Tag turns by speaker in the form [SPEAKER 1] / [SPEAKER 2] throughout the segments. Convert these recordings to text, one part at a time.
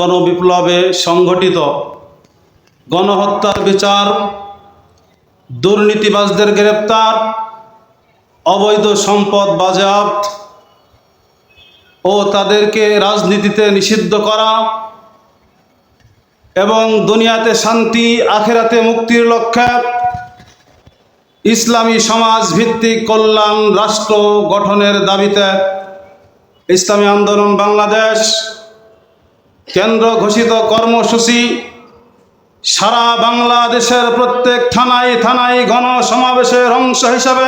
[SPEAKER 1] গণবিপ্লবে সংঘটিত গণহত্যার বিচার, দুর্নীতিবাজদের গ্রেপ্তার, অবৈধ সম্পদ বাজেয়াপ্ত ও তাদেরকে রাজনীতিতে নিষিদ্ধ করা এবং দুনিয়াতে শান্তি, আখেরাতে মুক্তির লক্ষ্যে ইসলামী সমাজ ভিত্তিক কল্যাণ রাষ্ট্র গঠনের দাবিতে ইসলামী আন্দোলন বাংলাদেশ কেন্দ্র ঘোষিত কর্মসূচি সারা বাংলাদেশের প্রত্যেক থানায় থানায় গণসমাবেশের অংশ হিসাবে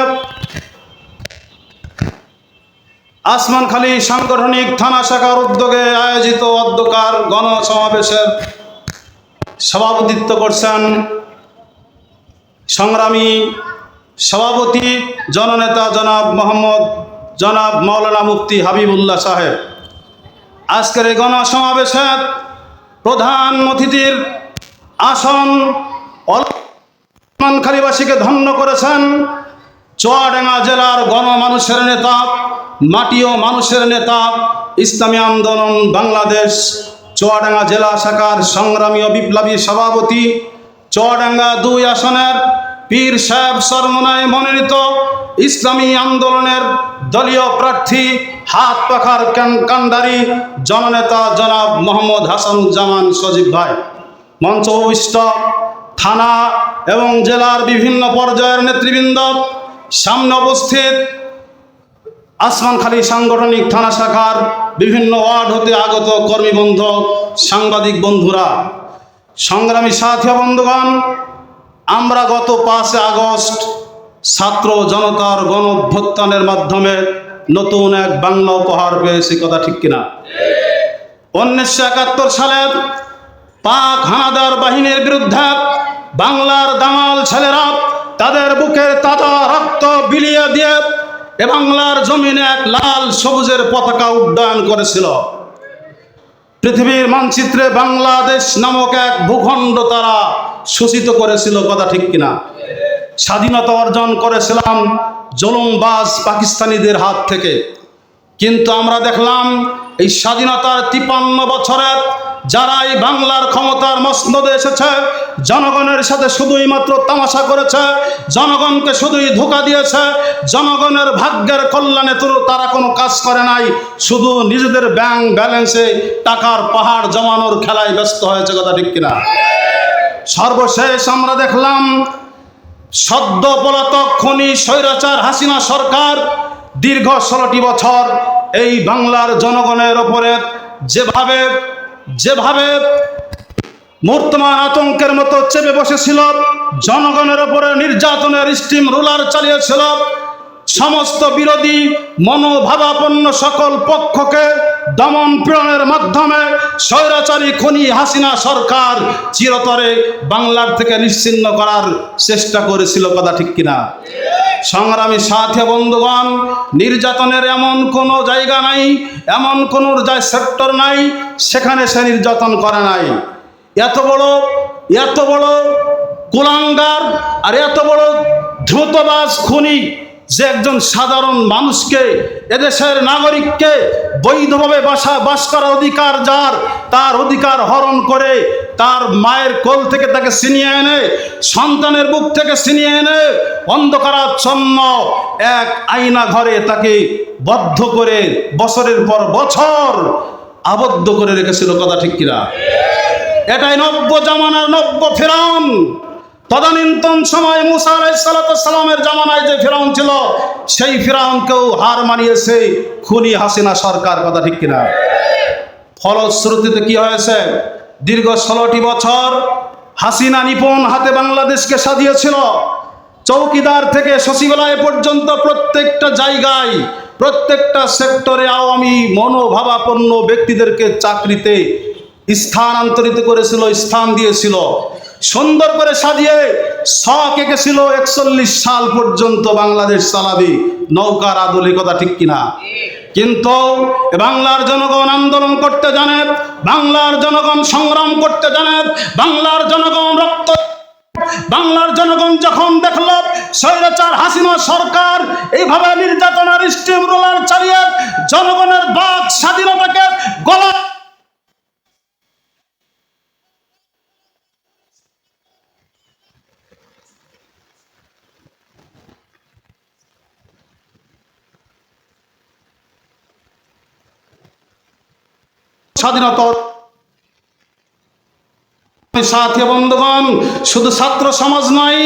[SPEAKER 1] আসমানখালী সাংগঠনিক থানা শাখার উদ্যোগে আয়োজিত অধ্যকার গণসমাবেশের সভাপতিত্ব করছেন সংগ্রামী সভাপতি জননেতা জনাব মোহাম্মদ জনাব মৌলানা মুফতি হাবিবুল্লাহ সাহেব। আজকের এই গণসমাবেশের প্রধান অতিথির আসন খালিবাসীকে ধন্য করেছেন চুয়াডাঙ্গা জেলার গণমানুষের নেতা, মাটিও মানুষের নেতা, ইসলামী আন্দোলন, বাংলাদেশ, চুয়াডাঙ্গা জেলা শাখার সংগ্রামী ও বিপ্লবী সভাপতি, চুয়াডাঙ্গা দুই আসনের পীর সাহেব সরমনায় মনোনীত ইসলামী আন্দোলনের দলীয় প্রার্থী, হাত পাখার কান- কান্ডারি জননেতা জনাব মোহাম্মদ হাসান জামান সজীব ভাই। মঞ্চ থানা এবং জেলার বিভিন্ন পর্যায়ের নেতৃবৃন্দ সামনে উপস্থিত। আসমানখালী সাংগঠনিক থানা শাখার বিভিন্ন ওয়ার্ড হতে আগত কর্মীবন্ধ সাংবাদিক বন্ধুরা, সংগ্রামী সাথী বন্ধুগণ আমরা গত পাঁচে আগস্ট ছাত্র জনতার গণ অভ্যুত্থানের মাধ্যমে নতুন এক বাংলা উপহার পেয়েছি, কথা ঠিক কিনা? উনিশশো একাত্তর সালের পাক হানাদার বাহিনীর বিরুদ্ধে বাংলার দামাল ছেলেরা তাদের বুকের তাজা রক্ত বিলিয়ে দিয়ে এ বাংলার জমিনে এক লাল সবুজের পতাকা উড্ডয়ন করেছিল। পৃথিবীর মানচিত্রে বাংলাদেশ নামক এক ভূখণ্ড তারা শোষিত করেছিল, কথা ঠিক কিনা? স্বাধীনতা অর্জন করেছিলাম জলুমবাজ পাকিস্তানিদের হাত থেকে। কিন্তু আমরা দেখলাম, এই স্বাধীনতার তিপান্ন বছরের যারা এই বাংলার ক্ষমতার মসনদে এসেছে, জনগণের সাথে শুধুই মাত্র তামাশা করেছে, জনগণকে শুধুই ধোকা দিয়েছে, জনগণের ভাগ্যের কল্যাণে তো তারা কোনো কাজ করে নাই, শুধু নিজেদের ব্যাংক ব্যালেন্সে টাকার পাহাড় জমানোর খেলায় ব্যস্ত হয়েছে কথা ঠিক কিনা? সর্বশেষ আমরা দেখলাম, সদ্য পলাতক খনি স্বৈরাচার হাসিনা সরকার দীর্ঘ ষোলোটি বছর এই বাংলার জনগণের ওপরে যেভাবে যেভাবে মূর্তমান আতঙ্কের মতো চেপে বসেছিল, জনগণের ওপরে নির্যাতনের স্টিম রুলার চালিয়েছিল, সমস্ত বিরোধী মনোভাবাপন্ন সকল পক্ষকে দমন পীড়নের মাধ্যমে স্বৈরাচারী খনি হাসিনা সরকার চিরতরে বাংলার থেকে নিশ্চিন্ন করার চেষ্টা করেছিল, কথা ঠিক কিনা? সংগ্রামী সাথে বন্ধুগণ, নির্যাতনের এমন কোনো জায়গা নাই, এমন কোনো সেক্টর নাই, সেখানে সে নির্যাতন করে নাই। এত বড় এত বড় কুলাঙ্গার আর এত বড় দ্রুতবাজ খুনি যে একজন সাধারণ মানুষকে, এদেশের নাগরিককে বৈধভাবে বাসা বাস করার অধিকার যার, তার অধিকার হরণ করে তার মায়ের কোল থেকে তাকে ছিনিয়ে এনে, সন্তানের বুক থেকে ছিনিয়ে এনে অন্ধকারাচ্ছন্ন এক আয়না ঘরে তাকে বদ্ধ করে বছরের পর বছর আবদ্ধ করে রেখেছিল। কথা ঠিক কিনা? এটাই নব্য জামানার নব্য ফেরাউন। তদানীন্তন সময় মুসা আলাইসালামের জামানায় যে ফেরাউন ছিল, সেই ফেরাউনকেও হার মানিয়েছে খুনি হাসিনা সরকার, কথা ঠিক কিনা? ফলশ্রুতিতে কি হয়েছে? দীর্ঘ ষোলোটি বছর হাসিনা নিপুণ হাতে বাংলাদেশকে সাজিয়েছিল। চৌকিদার থেকে সচিবালয় পর্যন্ত প্রত্যেকটা জায়গায়, প্রত্যেকটা সেক্টরে আওয়ামী মনোভাবাপন্ন ব্যক্তিদেরকে চাকরিতে স্থানান্তরিত করেছিল, স্থান দিয়েছিল। সুন্দর করে সাজিয়ে শখ এঁকেছিল একচল্লিশ সাল পর্যন্ত বাংলাদেশ চালাবি। নৌকার আদলে কথা ঠিক কিনা? কিন্তু বাংলার জনগণ আন্দোলন করতে জানে, বাংলার জনগণ সংগ্রাম করতে জানে, বাংলার জনগণ রক্ত বাংলার জনগণ যখন দেখল স্বৈরাচার হাসিনা সরকার এইভাবে নির্যাতনের স্টিম রোলার চালিয়ে জনগণের বাক স্বাধীনতাকে গলা স্বাধীনতা সাথী বন্ধুগণ, শুধু ছাত্র সমাজ নয়,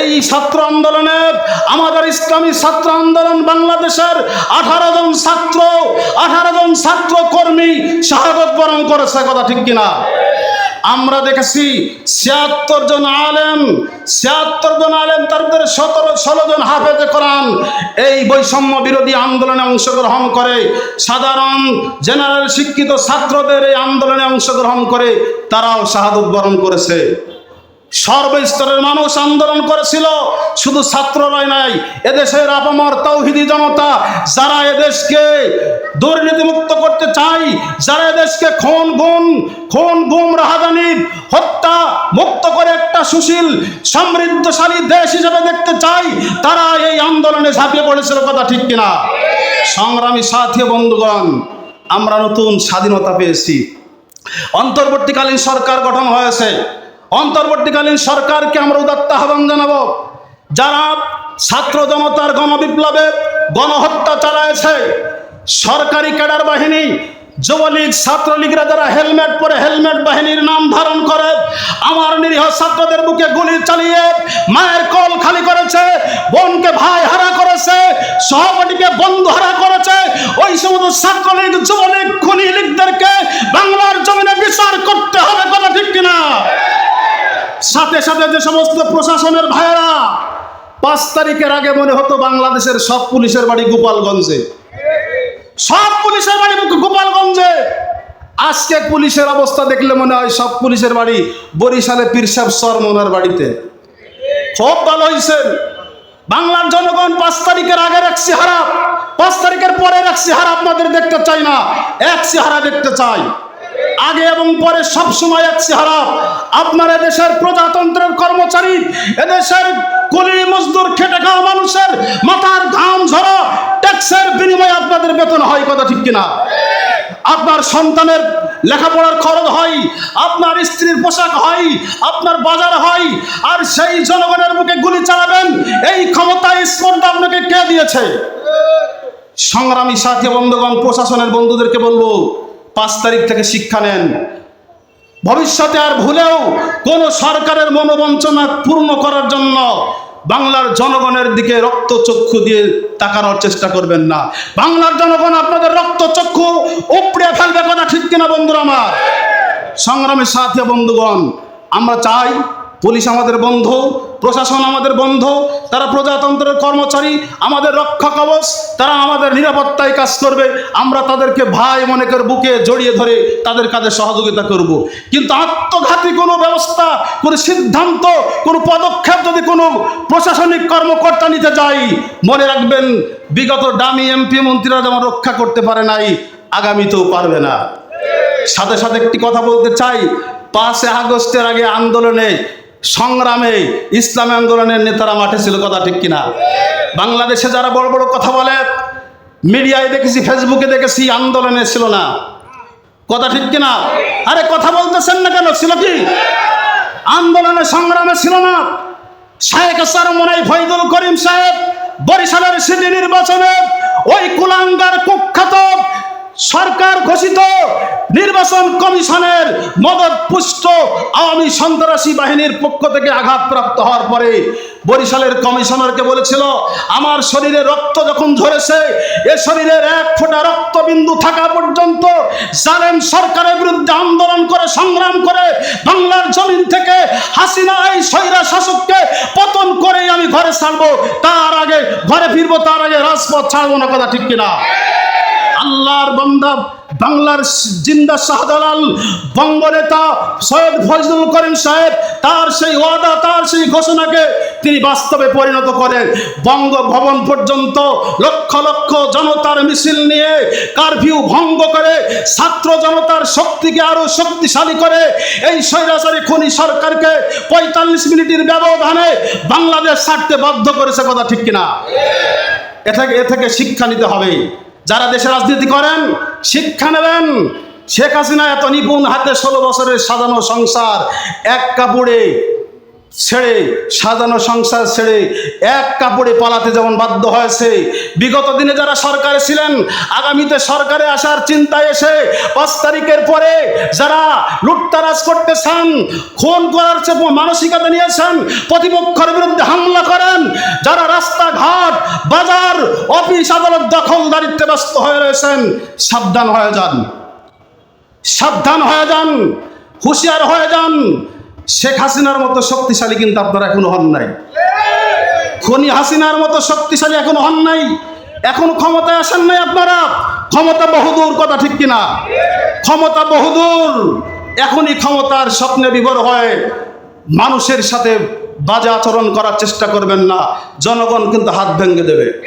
[SPEAKER 1] এই ছাত্র আন্দোলনের আমাদের ইসলামী ছাত্র আন্দোলন বাংলাদেশের আঠারো জন ছাত্র, আঠারো জন ছাত্র কর্মী শাহাদত বরণ করেছে, কথা ঠিক কিনা? আমরা দেখেছি ছিয়াত্তর জন আলেম, ছিয়াত্তর জন আলেম, তার ভিতরে সতেরো, ষোলো জন হাফেজে করান এই বৈষম্য বিরোধী আন্দোলনে অংশগ্রহণ করে, সাধারণ জেনারেল শিক্ষিত ছাত্রদের এই আন্দোলনে অংশগ্রহণ করে, তারাও শাহাদত বরণ করেছে। সর্বস্তরের মানুষ আন্দোলন করেছিল। শুধু ছাত্ররাই নাই, এদেশের আপামর তৌহিদি জনতা, যারা এদেশকে দুর্নীতিমুক্ত করতে চাই যারা এদেশকে খুন গুণ খুন গুম রাহাদানি, হত্যা মুক্ত করে একটা সুশীল, সমৃদ্ধশালী দেশ হিসেবে দেখতে চাই তারা এই আন্দোলনে ঝাঁপিয়ে পড়েছিল কথা ঠিক কিনা? সংগ্রামী সাথী বন্ধুগণ, আমরা নতুন স্বাধীনতা পেয়েছি। অন্তর্বর্তীকালীন সরকার গঠন হয়েছে। অন্তর্বর্তীকালীন সরকারকে আমরা উদাত্ত আহ্বান জানাব। যারা ছাত্র জনতার গণবিপ্লবে গণহত্যা চালায়েছে, সরকারি ক্যাডার বাহিনী, যুবলীগ, ছাত্রলীগরা যারা হেলমেট পরে হেলমেট বাহিনীর নাম ধারণ করে, আমার নিরীহ ছাত্রদের বুকে গুলি চালিয়ে মায়ের কল খালি করেছে, বোনকে ভাই হারা করেছে, সহপাঠীকে বন্ধু হারা করেছে, ওই সমস্ত ছাত্রলীগ, যুবলীগ, খুনি লীগদেরকে বাংলার জমিনে বিচার করতে হবে কথা ঠিক কিনা? সাথে সাথে যে সমস্ত প্রশাসনের ভাইয়েরা, পাঁচ তারিখের আগে মনে হতো বাংলাদেশের সব পুলিশের বাড়ি গোপালগঞ্জে। সব পুলিশের বাড়ি গোপালগঞ্জে। আজকে পুলিশের অবস্থা দেখলে মনে হয় সব পুলিশের বাড়ি বরিশালে পীরসাব সরমনার বাড়িতে। খুব ভালো হয়েছেন বাংলার জনগণ পাঁচ তারিখের আগে এক চেহারা, পাঁচ তারিখের পরে এক চেহারা আপনাদের দেখতে চাই না। এক চেহারা দেখতে চাই আগে এবং পরে সব সময় এক চেহারা। আপনার এদেশের প্রজাতন্ত্রের কর্মচারী, এদেশের কুলি মজদুর খেটে খাওয়া মানুষের মাথার ঘাম ঝরা ট্যাক্সের বিনিময়ে আপনাদের বেতন হয়, কথা ঠিক কিনা? আপনার সন্তানের লেখাপড়ার খরচ হয়, আপনার স্ত্রীর পোশাক হয়, আপনার বাজার হয়, আর সেই জনগণের মুখে গুলি চালাবেন, এই ক্ষমতা স্পর্ধা আপনাকে কে দিয়েছে? সংগ্রামী সাথী বন্ধুগণ, প্রশাসনের বন্ধুদেরকে বলব পাঁচ তারিখ থেকে শিক্ষা নেন। ভবিষ্যতে আর ভুলেও কোন সরকারের মনোবঞ্চনা পূর্ণ করার জন্য বাংলার জনগণের দিকে রক্ত চক্ষু দিয়ে তাকানোর চেষ্টা করবেন না। বাংলার জনগণ আপনাদের রক্ত চক্ষু উপড়ে ফেলবে কথা ঠিক কিনা বন্ধুরা আমার? সংগ্রামের সাথে বন্ধুগণ, আমরা চাই পুলিশ আমাদের বন্ধু, প্রশাসন আমাদের বন্ধু, তারা প্রজাতন্ত্রের কর্মচারী, আমাদের রক্ষা কবচ, তারা আমাদের নিরাপত্তায় কাজ করবে আমরা তাদেরকে ভাই মনেকের বুকে জড়িয়ে ধরে তাদের কাজে সহযোগিতা করব। কিন্তু আত্মঘাতী কোনো ব্যবস্থা, কোনো সিদ্ধান্ত, কোনো পদক্ষেপ যদি কোনো প্রশাসনিক কর্মকর্তা নিতে যাই মনে রাখবেন, বিগত ডামি এমপি মন্ত্রীরা যেমন রক্ষা করতে পারে নাই, আগামীতেও পারবে না সাথে সাথে একটি কথা বলতে চাই পাঁচে আগস্টের আগে আন্দোলনে সংগ্রামে ইসলামী আন্দোলনের নেতারা মাঠে ছিল, কথা ঠিক কিনা? বাংলাদেশে যারা বড় বড় কথা বলে, মিডিয়ায় দেখেছি, ফেসবুকে দেখেছি, আন্দোলনে ছিল না। কথা ঠিক কিনা? আরে কথা বলতেছেন না কেন? ছিল কি? আন্দোলনে, সংগ্রামে ছিল না। শাহেখ সারমনাই ফৈদুল করিম সাহেব বরিশালের সিটি নির্বাচনে ওই কুলাঙ্গার কুখ্যাত সরকার ঘোষিত নির্বাচন কমিশনের মদত পুষ্ট আওয়ামী সন্ত্রাসী বাহিনীর পক্ষ থেকে আঘাতপ্রাপ্ত হওয়ার পরে বরিশালের কমিশনারকে বলেছিল, আমার শরীরে রক্ত যখন ঝরেছে, এ শরীরের এক ফোঁটা রক্তবিন্দু থাকা পর্যন্ত জালেম সরকারের বিরুদ্ধে আন্দোলন করে, সংগ্রাম করে, বাংলার জমিন থেকে হাসিনা এই স্বৈরা শাসককে পতন করেই আমি ঘরে ছাড়বো। তার আগে ঘরে ফিরবো, তার আগে রাজপথ ছাড়বো না কথা ঠিক কিনা? আল্লাহর বান্দা, বাংলার জিন্দা শাহজালাল বঙ্গনেতা সৈয়দ ফজলুল করিম সাহেব, তার সেই ওয়াদা, তার সেই ঘোষণাকে তিনি বাস্তবে পরিণত করেন। বঙ্গভবন পর্যন্ত লক্ষ লক্ষ জনতার মিছিল নিয়ে কারফিউ ভঙ্গ করে, ছাত্র জনতার শক্তিকে আরও শক্তিশালী করে, এই স্বৈরাচারী খনি সরকারকে পঁয়তাল্লিশ মিনিটের ব্যবধানে বাংলাদেশ ছাড়তে বাধ্য করেছে, কথা ঠিক কিনা? এ থেকে এ থেকে শিক্ষা নিতে হবে। যারা দেশে রাজনীতি করেন, শিক্ষা নেবেন। শেখ হাসিনা এত নিপুণ হাতে ষোলো বছরের সাজানো সংসার, এক কাপড়ে ছেড়ে, সাজানো সংসার ছেড়ে এক কাপড়ে পালাতে যেমন বাধ্য হয়েছে। বিগত দিনে যারা সরকারে ছিলেন, আগামীতে সরকারে আসার চিন্তায় এসে পাঁচ তারিখের পরে যারা লুটতারাজ করতেছেন, খুন করার চেয়ে মানসিকতা নিয়েছেন, প্রতিপক্ষের বিরুদ্ধে হামলা করেন, যারা রাস্তাঘাট, বাজার, অফিস আদালত দখলদারিত্বে ব্যস্ত হয়ে রয়েছেন, সাবধান হয়ে যান। সাবধান হয়ে যান, হুঁশিয়ার হয়ে যান শেখ হাসিনার মতো শক্তিশালী কিন্তু আপনারা এখনও হন নাই। খনি হাসিনার মতো শক্তিশালী এখনও হন নাই। এখন ক্ষমতায় আসেন নাই আপনারা। ক্ষমতা বহুদূর, কথা ঠিক কিনা? ক্ষমতা বহুদূর। এখনই ক্ষমতার স্বপ্নে বিভোর হয় মানুষের সাথে বাজে আচরণ করার চেষ্টা করবেন না। জনগণ কিন্তু হাত ভেঙে দেবে।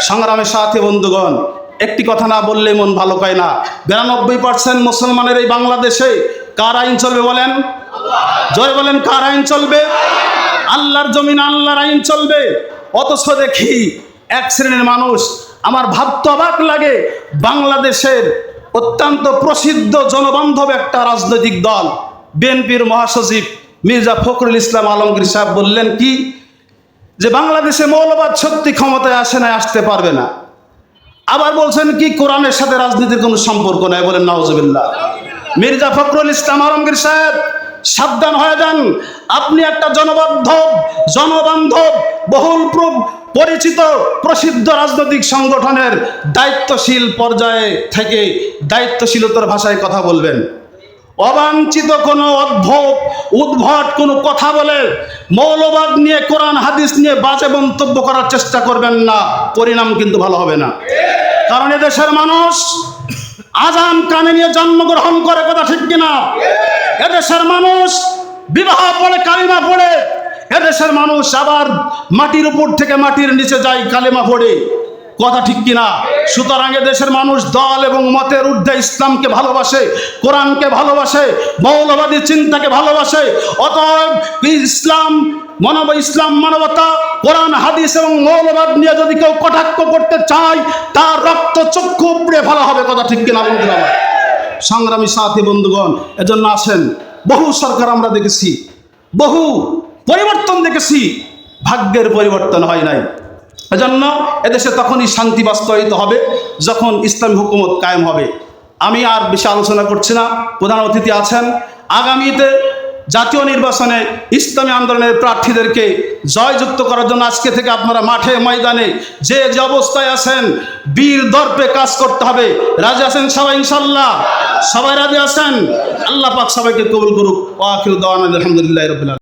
[SPEAKER 1] সংগ্রামের সাথে, বন্ধুগণ, একটি কথা না বললে মন ভালো পায় না। বিরানব্বই পার্সেন্ট মুসলমানের এই বাংলাদেশে কার আইন চলবে বলেন? জয় বলেন, কার আইন চলবে? আল্লাহর জমিন, আল্লাহর আইন চলবে। অথচ দেখি এক শ্রেণির মানুষ, আমার ভাবতে অবাক লাগে, বাংলাদেশের অত্যন্ত প্রসিদ্ধ জনবান্ধব একটা রাজনৈতিক দল, বিএনপির মহাসচিব মির্জা ফখরুল ইসলাম আলমগীর সাহেব বললেন কি, যে বাংলাদেশে মৌলবাদ সত্যি ক্ষমতায় আসে না, আসতে পারবে না। আবার বলছেন কি, কোরআনের সাথে রাজনীতির কোনো সম্পর্ক নাই, বলেন নওয়াজবিল্লাহ মির্জা ফখরুল ইসলাম আলমগীর সাহেব সাবধান হয়ে যান। আপনি একটা জনবান্ধব জনবান্ধব বহুল প্র- পরিচিত, প্রসিদ্ধ রাজনৈতিক সংগঠনের দায়িত্বশীল পর্যায়ে থেকে দায়িত্বশীলতার ভাষায় কথা বলবেন। অবাঞ্ছিত কোনো অদ্ভুত, উদ্ভট কোনো কথা বলে মৌলবাদ নিয়ে, কোরআন, হাদিস নিয়ে বাজে মন্তব্য করার চেষ্টা করবেন না। পরিণাম কিন্তু ভালো হবে না। কারণ এদেশের মানুষ আজান কানে নিয়ে জন্মগ্রহণ করে, কথা ঠিক কিনা? এদেশের মানুষ, বিবাহ পড়ে কালিমা পড়ে। এদেশের মানুষ আবার মাটির উপর থেকে মাটির নিচে যায় কালিমা পড়ে। কথা ঠিক কিনা? সুতরাং দেশের মানুষ দল এবং মতের ঊর্ধ্বে ইসলামকে ভালোবাসে, কোরআনকে ভালোবাসে, মৌলবাদী চিন্তাকে ভালোবাসে। অতএব ইসলাম মানব, ইসলাম মানবতা, কোরআন, হাদিস এবং মৌলবাদ নিয়ে যদি কেউ কটাক্ষ করতে চায়, তার রক্ত চক্ষু উপড়ে ভালো হবে। কথা ঠিক কিনা বন্ধুরা? সংগ্রামী সাথী বন্ধুগণ, এজন্য আসেন। বহু সরকার আমরা দেখেছি, বহু পরিবর্তন দেখেছি, ভাগ্যের পরিবর্তন হয় নাই। এজন্য এদেশে তখনই শান্তি বাস্তবায়িত হবে, যখন ইসলামী হুকুমত কায়েম হবে। আমি আর বেশি আলোচনা করছি না, প্রধান অতিথি আছেন। আগামীতে জাতীয় নির্বাচনে ইসলামী আন্দোলনের প্রার্থীদেরকে জয়যুক্ত করার জন্য আজকে থেকে আপনারা মাঠে ময়দানে যে যে অবস্থায় আছেন, বীর দর্পে কাজ করতে হবে। রাজি আছেন সবাই ইনশাল্লাহ সবাই রাজি আছেন? আল্লাহ পাক সবাইকে কবুল করুক। আলহামদুলিল্লাহ রবিল্লা